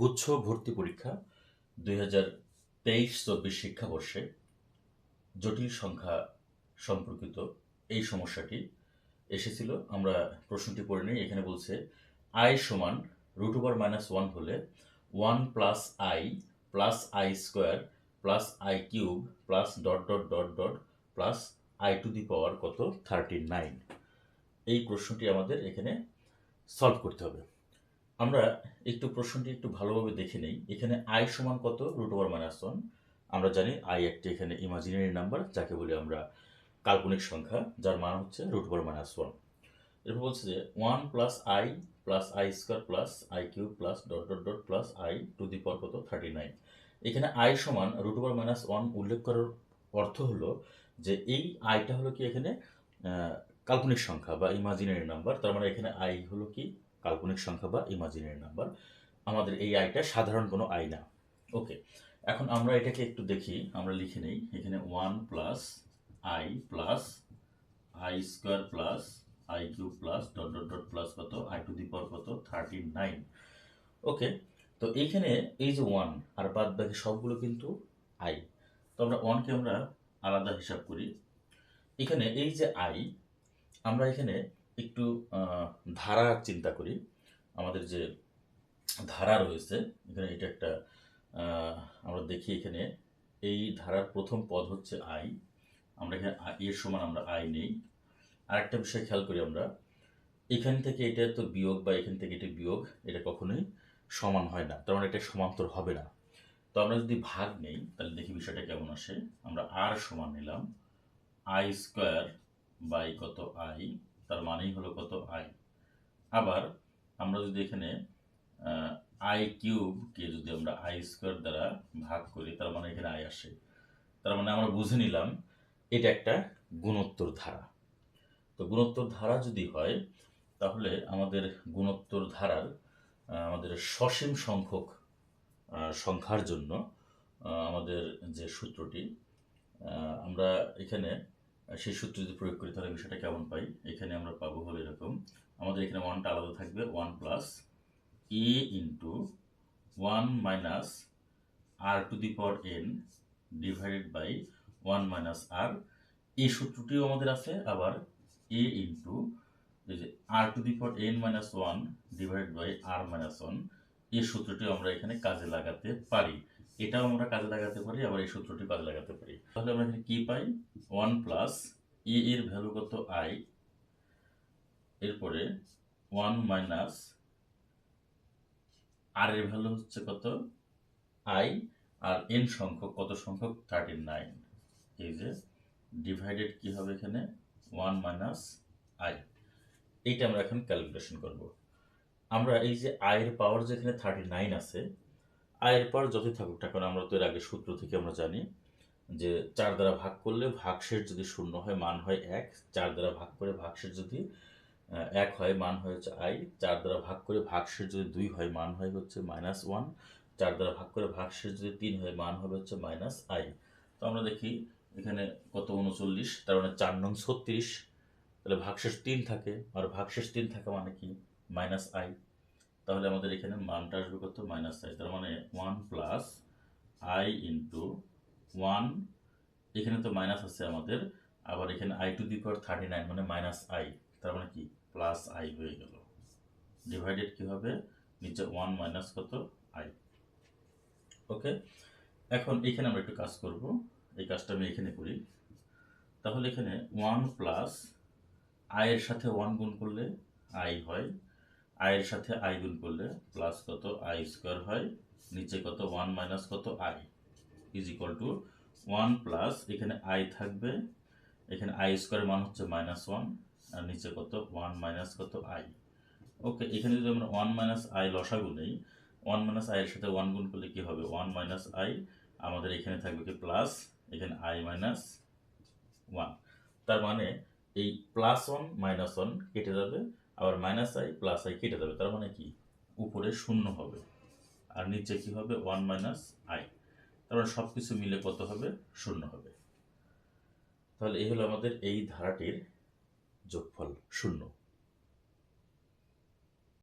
গুচ্ছ ভর্তি পরীক্ষা দুই হাজার তেইশ চব্বিশ শিক্ষাবর্ষে জটিল সংখ্যা সম্পর্কিত এই সমস্যাটি এসেছিল। আমরা প্রশ্নটি পড়ে নিই। এখানে বলছে আই সমান রুট ওভার মাইনাস ওয়ান হলে one plus i plus i square plus i cube plus dot dot dot dot plus i to the power কত? থার্টি নাইন এই প্রশ্নটি আমাদের এখানে সলভ করতে হবে। আমরা একটু প্রশ্নটি একটু ভালোভাবে দেখে নেই। এখানে আই সমান কত? রুট ওভার মাইনাস ওয়ান আমরা জানি আই একটি এখানে ইমাজিনারি নাম্বার যাকে বলি আমরা কাল্পনিক সংখ্যা, যার মান হচ্ছে রুট ওভার মাইনাস ওয়ান এরপর বলছে যে one plus i plus i square plus i cube plus dot dot dot plus i to the power কত? থার্টি নাইন এখানে আই সমান রুট ওভার মাইনাস ওয়ান উল্লেখ করার অর্থ হলো যে এই আইটা হলো কি এখানে কাল্পনিক সংখ্যা বা ইমাজিনারি নাম্বার তার মানে এখানে আই হলো কি? কাল্পনিক সংখ্যা বা ইমাজিনারি নাম্বার আমাদের এই আইটা সাধারণ কোনো আই না। ওকে এখন আমরা এটাকে একটু দেখি, আমরা লিখে নেই। এখানে one plus i plus i square plus i cube plus dot dot dot plus কত? আই টু দি পাওয়ার কত? থার্টি নাইন ওকে তো এইখানে এই যে ওয়ান আর বাদ বাকি সবগুলো কিন্তু আই তো আমরা ওয়ানকে আমরা আলাদা হিসাব করি। এখানে এই যে আই আমরা এখানে একটু ধারা চিন্তা করি। আমাদের যে ধারা রয়েছে, এখানে এটা একটা আমরা দেখি এখানে, এই ধারার প্রথম পদ হচ্ছে আই। আমরা এখানে এর সমান আমরা আই নেই। আরেকটা বিষয় খেয়াল করি আমরা, এখান থেকে এটা তো বিয়োগ বা এখান থেকে এটা বিয়োগ, এটা কখনোই সমান হয় না। তার মানে এটা সমান্তর হবে না। তো আমরা যদি ভাগ নেই, তাহলে দেখি বিষয়টা কেমন আসে। আমরা আর সমান নিলাম, আই স্কোয়ার বাই কত আই? তার মানেই হলো কত আই আবার আমরা যদি এখানে আই কিউবকে যদি আমরা আই স্কোয়ার দ্বারা ভাগ করি, তার মানে এখানে আই আসে। তার মানে আমরা বুঝে নিলাম এটা একটা গুণোত্তর ধারা। তো গুণোত্তর ধারা যদি হয়, তাহলে আমাদের গুণোত্তর ধারার আমাদের সসীম সংখ্যক সংখ্যার জন্য আমাদের যে সূত্রটি আমরা এখানে সেই সূত্র যদি প্রয়োগ করি, তাহলে বিষয়টা কেমন পাই? এখানে আমরা পাবো হলো এরকম। আমাদের এখানে ওয়ানটা আলাদা থাকবে one plus a into one minus r to the power n divided by one minus r এই সূত্রটিও আমাদের আছে, আবার এ ইন্টু এই যে r to the power n minus one divided by r minus one এই সূত্রটিও আমরা এখানে কাজে লাগাতে পারি। এটাও আমরা কাজে লাগাতে পারি, আবার এই সূত্রটি কাজে লাগাতে পারি। তাহলে আমরা এখানে কি পাই? ওয়ান প্লাস এ এর ভ্যালু কত আই? এরপরে ওয়ান মাইনাস আর এর ভ্যালু হচ্ছে কত? আই। আর এন সংখ্যক কত সংখ্যক? Thirty nine. এই যে ডিভাইডেড কি হবে এখানে? One minus i. এইটা আমরা এখন ক্যালকুলেশন করব। আমরা এই যে আয়ের পাওয়ার যেখানে থার্টি নাইন আছে আয়ের পর যতই থাকুক কেন, আমরা তো এর আগে সূত্র থেকে আমরা জানি যে চার দ্বারা ভাগ করলে ভাগশেষ যদি শূন্য হয়, মান হয় এক। চার দ্বারা ভাগ করে ভাগশেষ যদি এক হয়, মান হয় হচ্ছে আই। চার দ্বারা ভাগ করে ভাগশেষ যদি দুই হয়, মান হয় হচ্ছে মাইনাস ওয়ান চার দ্বারা ভাগ করে ভাগশেষ যদি তিন হয়, মান হবে হচ্ছে মাইনাস আই। তো আমরা দেখি এখানে কত উনচল্লিশ, তার মানে চার নং ছত্রিশ। তাহলে ভাগশেষ তিন থাকে, আর ভাগশেষ তিন থাকা মানে কি? Minus i. তাহলে আমাদের এখানে মানটা আসবে কত? মাইনাস আই তার মানে one plus i into one এখানে তো মাইনাস আছে আমাদের, আবার এখানে i to the power thirty nine মানে মাইনাস আই তার মানে কি? প্লাস আই হয়ে গেল। ডিভাইডেড কি হবে? নিচে ওয়ান মাইনাস কত? আই ওকে এখন এখানে আমরা একটু কাজ করব। এই কাজটা আমি এখানে করি। তাহলে এখানে ওয়ান প্লাস আয়ের সাথে ওয়ান গুণ করলে আই হয় আয়ের সাথে আই গুণ করলে প্লাস কত? আই স্কোয়ার হয়। নিচে কত? ওয়ান মাইনাস কত? I is equal to one plus এখানে আই থাকবে। এখানে আই স্কোয়ারের মান হচ্ছে মাইনাস ওয়ান আর নিচে কত? ওয়ান মাইনাস কত? আই ওকে এখানে যদি আমরা ওয়ান মাইনাস আই লসাগু নেই ওয়ান মাইনাস আই এর সাথে ওয়ান গুণ করলে কি হবে? ওয়ান মাইনাস আই আমাদের এখানে থাকবে কি? প্লাস এখানে আই মাইনাস ওয়ান তার মানে এই প্লাস ওয়ান মাইনাস ওয়ান কেটে যাবে। আবার মাইনাস আই প্লাস আই কেটে যাবে, তার মানে কি? উপরে শূন্য হবে, আর নিচে কি হবে? ওয়ান মাইনাস আই তার মানে সব কিছু মিলে কত হবে? শূন্য হবে। তাহলে এই হলো আমাদের এই ধারাটির যোগফল শূন্য।